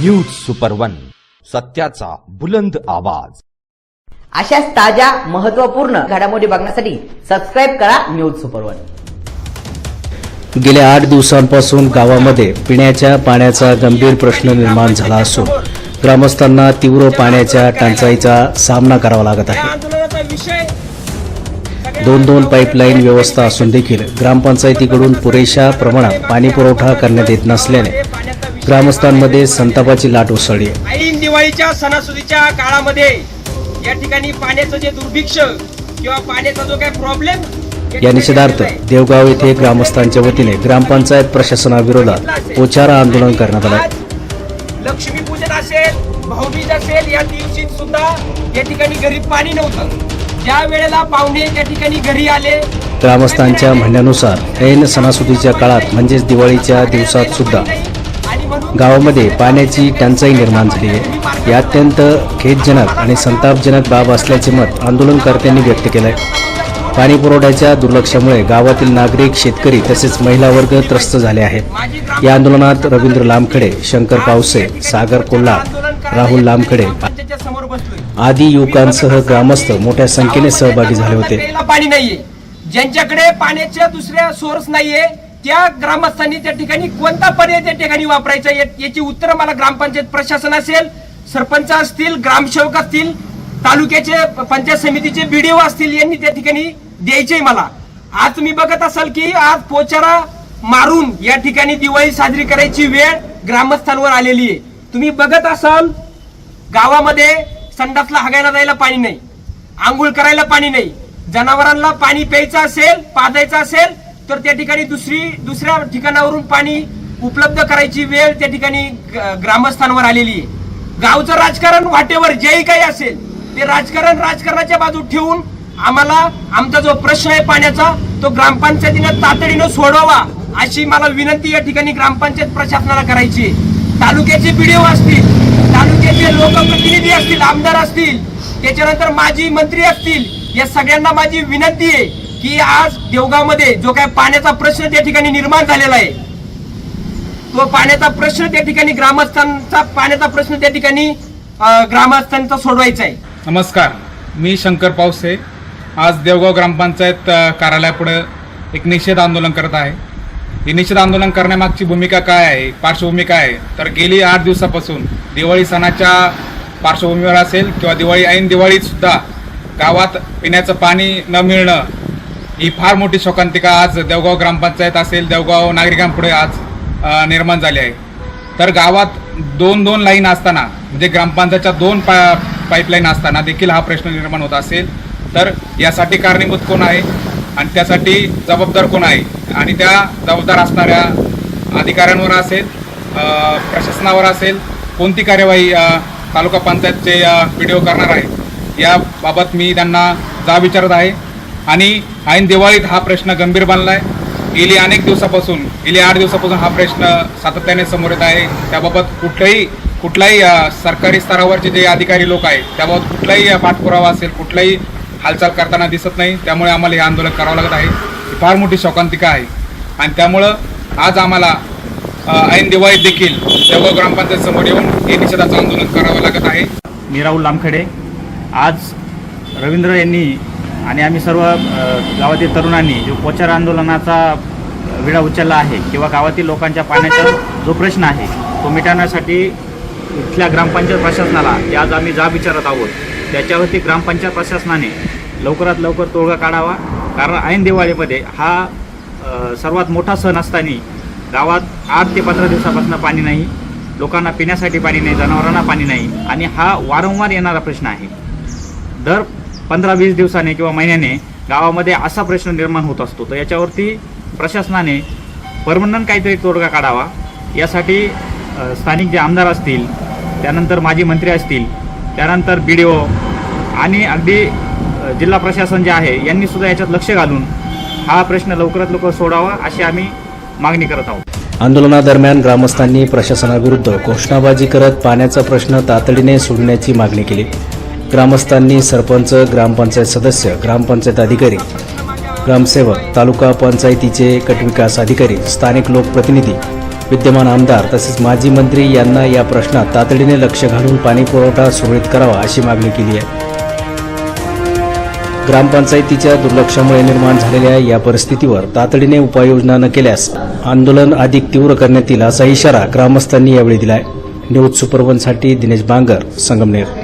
News super one सत्याचा बुलंद आवाज. अशाच ताज्या महत्त्वपूर्ण घडामोडी बघण्यासाठी सबस्क्राईब करा न्यूज सुपर वन. गेल्या आठ दिवसांपासून गावामध्ये पिण्याच्या पाण्याचा गंभीर प्रश्न निर्माण झाला असून ग्रामस्थांना तीव्र पाण्याच्या टंचाईचा सामना करावा लागत आहे. दोन दोन पाईपलाईन व्यवस्था असून देखील ग्रामपंचायतीकडून पुरेशा प्रमाणात पाणी पुरवठा करण्यात येत नसल्याने ग्रामस्थांमध्ये संतापाची लाट उसळली. ऐन दिवाळीच्या सणासुदीच्या काळामध्ये या ठिकाणी पाण्याचं जे दुर्भिक्ष किंवा पाण्याचा जो काही प्रॉब्लेम या निषेधार्थ देवगाव येथे ग्रामस्थांच्या वतीने ग्रामपंचायत प्रशासनाविरोधात पोचारा आंदोलन करण्यात आलं लक्ष्मीपूजन असेल भाऊबीज असेल या दिवशी सुद्धा या ठिकाणी घरी पाणी नव्हतं. ज्या वेळेला पाहुणे त्या ठिकाणी घरी आले ग्रामस्थांच्या म्हणण्यानुसार ऐन सणासुदीच्या काळात म्हणजेच दिवाळीच्या दिवसात सुद्धा गावामध्ये पाण्याची टंचाई निर्माण झाली आहे. ही अत्यंत खेदजनक आणि संतापजनक बाब असल्याचे मत आंदोलनकर्त्यांनी व्यक्त केलंय. पाणी पुरवठ्याच्या दुर्लक्षामुळे गावातील नागरिक शेतकरी तसेच महिला वर्ग त्रस्त झाले आहेत. या आंदोलनात रवींद्र लामखडे शंकर पावसे सागर कोल्हार राहुल लामखडे आदी युवकांसह ग्रामस्थ मोठ्या संख्येने सहभागी झाले होते. पाणी नाहीये. ज्यांच्याकडे पाण्याच्या दुसऱ्या सोर्स नाहीये त्या ग्रामस्थांनी त्या ठिकाणी कोणता पर्याय त्या ठिकाणी वापरायचा याची उत्तरं मला ग्रामपंचायत प्रशासन असेल सरपंच असतील ग्रामसेवक असतील तालुक्याचे पंचायत समितीचे बीडीओ असतील यांनी त्या ठिकाणी द्यायचे मला. आज तुम्ही बघत असाल की आज पोचारा मारून या ठिकाणी दिवाळी साजरी करायची वेळ ग्रामस्थांवर आलेली आहे. तुम्ही बघत असाल गावामध्ये संडासला हगायला जायला पाणी नाही आंघोळ करायला पाणी नाही जनावरांना पाणी प्यायचं असेल पाजायचं असेल तर त्या ठिकाणी दुसरी दुसऱ्या ठिकाणावरून पाणी उपलब्ध करायची वेळ त्या ठिकाणी ग- ग्रामस्थांवर आलेली आहे. गावचं राजकारण वाटेवर जेही काही असेल ते राजकारण राजकारणाच्या बाजू ठेवून आम्हाला आमचा जो प्रश्न आहे पाण्याचा तो ग्रामपंचायतीनं तातडीनं सोडवावा अशी मला विनंती या ठिकाणी ग्रामपंचायत प्रशासनाला करायची तालुक्याचे बीडीओ असतील तालुक्याचे लोकप्रतिनिधी असतील आमदार असतील त्याच्यानंतर माजी मंत्री असतील या सगळ्यांना माझी विनंती आहे. की आज देवगावमध्ये जो काय पाण्याचा प्रश्न त्या ठिकाणी निर्माण झालेला आहे तो पाण्याचा प्रश्न त्या ठिकाणी ग्रामस्थांचा पाण्याचा प्रश्न त्या ठिकाणी ग्रामस्थांचा सोडवायचा आहे. नमस्कार मी शंकर पावसे आज देवगाव ग्रामपंचायत कार्यालयापुढे एक निषेध आंदोलन करत आहे. हे निषेध आंदोलन करण्यामागची भूमिका काय आहे पार्श्वभूमी काय आहे? तर गेली आठ दिवसापासून दिवाळी सणाच्या पार्श्वभूमीवर असेल किंवा दिवाळी ऐन दिवाळीतसुद्धा गावात पिण्याचं पाणी न मिळणं ही फार मोठी शोकांतिका आज देवगाव ग्रामपंचायत असेल देवगाव नागरिकांपुढे आज निर्माण झाली आहे. तर गावात दोन दोन लाईन असताना म्हणजे ग्रामपंचायतच्या दोन पा पाईपलाईन असताना देखील हा प्रश्न निर्माण होत असेल. तर यासाठी कारणीभूत कोण आहे? आणि त्यासाठी जबाबदार कोण आहे? आणि त्या जबाबदार असणाऱ्या अधिकाऱ्यांवर असेल प्रशासनावर असेल कोणती कार्यवाही तालुका पंचायतचे व्हिडिओ करणार आहे? याबाबत मी त्यांना जा विचारत आहे. आणि ऐन दिवाळीत हा प्रश्न गंभीर बनला आहे गेली अनेक दिवसापासून गेली आठ दिवसापासून हा प्रश्न सातत्याने समोर येत आहे. त्याबाबत कुठलंही कुठलाही सरकारी स्तरावरचे जे अधिकारी लोक आहेत त्याबाबत कुठलाही पाठपुरावा असेल कुठलाही हालचाल करताना दिसत नाही. त्यामुळे आम्हाला हे आंदोलन करावं लागत आहे. ही फार मोठी शोकांतिका आहे. आणि त्यामुळं आज आम्हाला ऐन दिवाळीत देखील देवगाव ग्रामपंचायत समोर येऊन हे निषेधाचं आंदोलन करावं लागत आहे. मी राहुल लामखडे. आज रवींद्र यांनी आणि आम्ही सर्व गावातील तरुणांनी जो पोचार आंदोलनाचा विडा उचलला आहे किंवा गावातील लोकांच्या पाण्याचा जो प्रश्न आहे तो मिटवण्यासाठी इथल्या ग्रामपंचायत प्रशासनाला आज आम्ही जा विचारत आहोत त्याच्यावरती ग्रामपंचायत प्रशासनाने लवकरात लवकर तोडगा काढावा. कारण ऐन दिवाळीमध्ये हा सर्वात मोठा सण असताना गावात आठ ते पंधरा दिवसापासून पाणी नाही लोकांना पिण्यासाठी पाणी नाही जनावरांना पाणी नाही आणि हा वारंवार येणारा प्रश्न आहे. दर पंधरा वीस दिवसाने किंवा महिन्याने गावामध्ये असा प्रश्न निर्माण होत असतो. तर याच्यावरती प्रशासनाने परमनंट काहीतरी तोडगा काढावा. यासाठी स्थानिक जे आमदार असतील त्यानंतर माजी मंत्री असतील त्यानंतर बी डी ओ आणि अगदी जिल्हा प्रशासन जे आहे यांनी सुद्धा याच्यात लक्ष घालून हा प्रश्न लवकरात लवकर सोडावा अशी आम्ही मागणी करत आहोत. आंदोलनादरम्यान ग्रामस्थांनी प्रशासनाविरुद्ध घोषणाबाजी करत पाण्याचा प्रश्न तातडीने सोडण्याची मागणी केली. ग्रामस्थांनी सरपंच ग्रामपंचायत सदस्य ग्रामपंचायत अधिकारी ग्रामसेवक तालुका पंचायतीचे गटविकास अधिकारी स्थानिक लोकप्रतिनिधी विद्यमान आमदार तसेच माजी मंत्री यांना या प्रश्नात तातडीने लक्ष घालून पाणीपुरवठा सुरळीत करावा अशी मागणी केली आहे. ग्रामपंचायतीच्या दुर्लक्षामुळे निर्माण झालेल्या या परिस्थितीवर तातडीने उपाययोजना न केल्यास आंदोलन अधिक तीव्र करण्यात येईल असा इशारा ग्रामस्थांनी यावेळी दिलाय. न्यूज सुपरवनसाठी दिनेश बांगर संगमनेर.